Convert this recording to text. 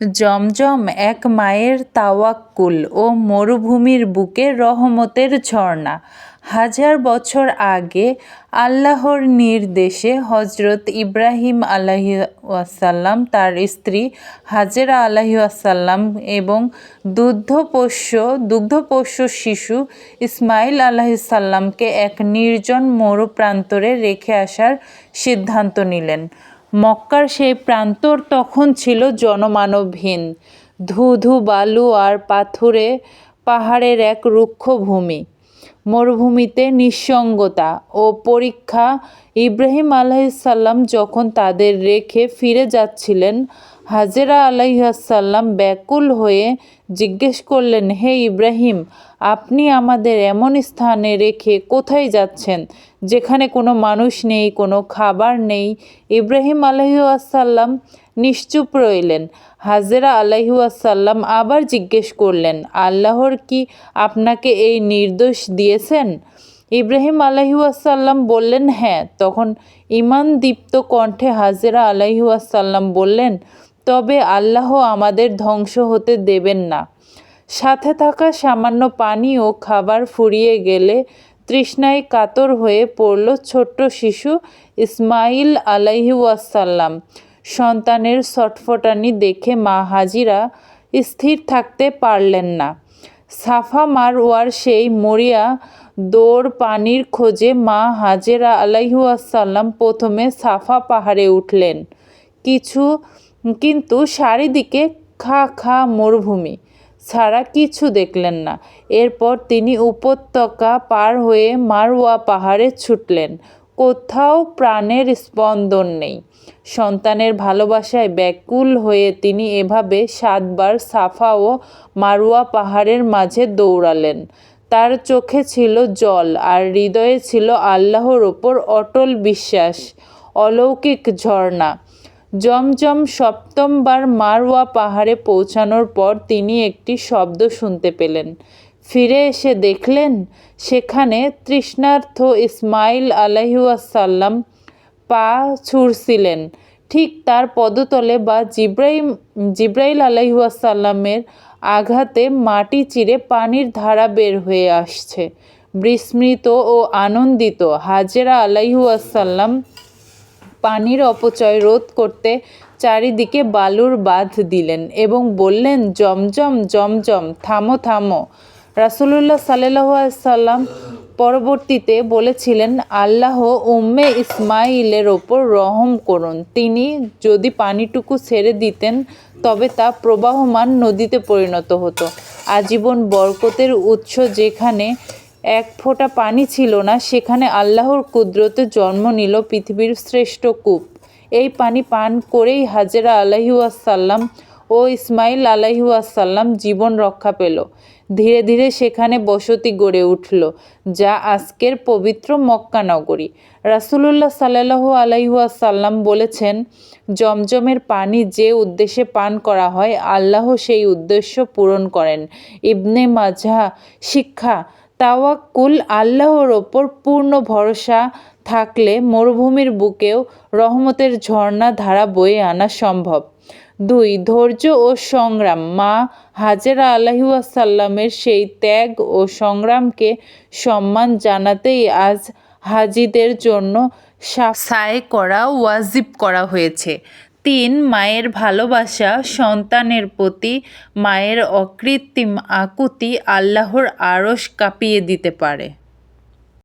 জমজম এক মায়ের তাওয়াক্কুল ও মরুভূমির বুকে রহমতের ঝর্ণা। হাজার বছর আগে আল্লাহর নির্দেশে হজরত ইব্রাহিম আলাহিসাল্লাম তার স্ত্রী হাজেরা আলাহিসাল্লাম এবং দুগ্ধপোষ্য দুগ্ধপোষ্য শিশু ইসমাইল আলাহিসাল্লামকে এক নির্জন মরু প্রান্তরে রেখে আসার সিদ্ধান্ত নিলেন। মক্কার সেই প্রান্তর তখন ছিল জনমানবহীন। ধু ধু বালু আর পাথুরে পাহাড়ের এক রুক্ষ ভূমি। মরুভূমিতে নিঃসঙ্গতা ও পরীক্ষা। ইব্রাহিম আলাহিসাল্লাম যখন তাদের রেখে ফিরে যাচ্ছিলেন হাজেরা আলাইহাসাল্লাম ব্যাকুল হয়ে জিজ্ঞেস করলেন, হে ইব্রাহিম, আপনি আমাদের এমন স্থানে রেখে কোথায় যাচ্ছেন যেখানে কোনো মানুষ নেই, কোনো খাবার নেই? ইব্রাহিম আলহিউসাল্লাম নিশ্চুপ রইলেন। হাজেরা আলাইহুয়াসাল্লাম আবার জিজ্ঞেস করলেন, আল্লাহর কি আপনাকে এই নির্দোষ দিয়েছেন? ইব্রাহিম আলাইহুয়াসাল্লাম বললেন হ্যাঁ। তখন ইমান দীপ্ত কণ্ঠে হাজেরা আলাইহুয়াসাল্লাম বললেন তবে আল্লাহ আমাদের ধ্বংস হতে দেবেন না। সাথে থাকা সামান্য পানি ও খাবার ফুরিয়ে গেলে তৃষ্ণায় কাতর হয়ে পড়ল ছোট্ট শিশু ইসমাইল আলাইহুয়াসাল্লাম সন্তানের ছটফটানি দেখে মা হাজিরা স্থির থাকতে পারলেন না। সাফা মারওয়ার সেই মরিয়া দৌড় পানির খোঁজে মা হাজেরা আলাইহুয়াসাল্লাম প্রথমে সাফা পাহাড়ে উঠলেন। কিছু কিন্তু চারিদিকে খা খা মরুভূমি ছাড়া কিছু দেখলেন না। এরপর তিনি উপত্যকা পার হয়ে মারওয়া পাহাড়ে ছুটলেন। কোথাও প্রাণের স্পন্দন নেই। সন্তানের ভালোবাসায় ব্যাকুল হয়ে তিনি এভাবে সাতবার সাফা ও মারুয়া পাহাড়ের মাঝে দৌড়ালেন। তার চোখে ছিল জল আর হৃদয়ে ছিল আল্লাহর ওপর অটল বিশ্বাস। অলৌকিক ঝর্ণা। জমজম সপ্তমবার মারওয়া পাহাড়ে পৌঁছানোর পর তিনি একটি শব্দ শুনতে পেলেন। ফিরে এসে দেখলেন, সেখানে তৃষ্ণার্থ ইসমাইল আলাইহাসাল্লাম পা ছুড়ছিলেন। ঠিক তার পদতলে বা জিব্রাইম, জিব্রাইল আলাইহাসাল্লামের আঘাতে মাটি চিরে পানির ধারা বের হয়ে আসছে। বিস্মৃত ও আনন্দিত হাজেরা আলাইহাসাল্লাম পানির অপচয় রোধ করতে চারিদিকে বালুর বাঁধ দিলেন এবং বললেন জমজম জমজম থামো থামো। রাসুলুল্লাহ সাল্লাহ সাল্লাম পরবর্তীতে বলেছিলেন, আল্লাহ উম্মে ইসমাইলের ওপর রহম করুন। তিনি যদি পানিটুকু ছেড়ে দিতেন, তবে তা প্রবাহমান নদীতে পরিণত হতো। আজীবন বরকতের উৎস যেখানে এক ফোঁটা পানি ছিল না, সেখানে আল্লাহর কুদরতে জন্ম নিল পৃথিবীর শ্রেষ্ঠ কূপ। এই পানি পান করেই হাজেরা আলাইহাসাল্লাম ও ইসমাইল আলাইহাসাল্লাম জীবন রক্ষা পেল। ধীরে ধীরে সেখানে বসতি গড়ে উঠল, যা আজকের পবিত্র মক্কা নগরী। রাসুলুল্লাহ সাল্লাহ আলাইহাসাল্লাম বলেছেন, জমজমের পানি যে উদ্দেশ্যে পান করা হয়, আল্লাহ সেই উদ্দেশ্য পূরণ করেন। ইবনে মাঝা শিক্ষা তাওয়াক্কুল আল্লাহর ওপর পূর্ণ ভরসা থাকলে মরুভূমির বুকেও রহমতের ঝর্ণা ধারা বয়ে আনা সম্ভব। দুই, ধৈর্য ও সংগ্রাম। মা হাজেরা আলাহিউসাল্লামের সেই ত্যাগ ও সংগ্রামকে সম্মান জানাতেই আজ হাজিদের জন্য সায় করা, ওয়াজিব করা হয়েছে। তিন মায়ের ভালোবাসা সন্তানের প্রতি মায়ের অকৃত্রিম আকুতি আল্লাহর আড়স কাঁপিয়ে দিতে পারে।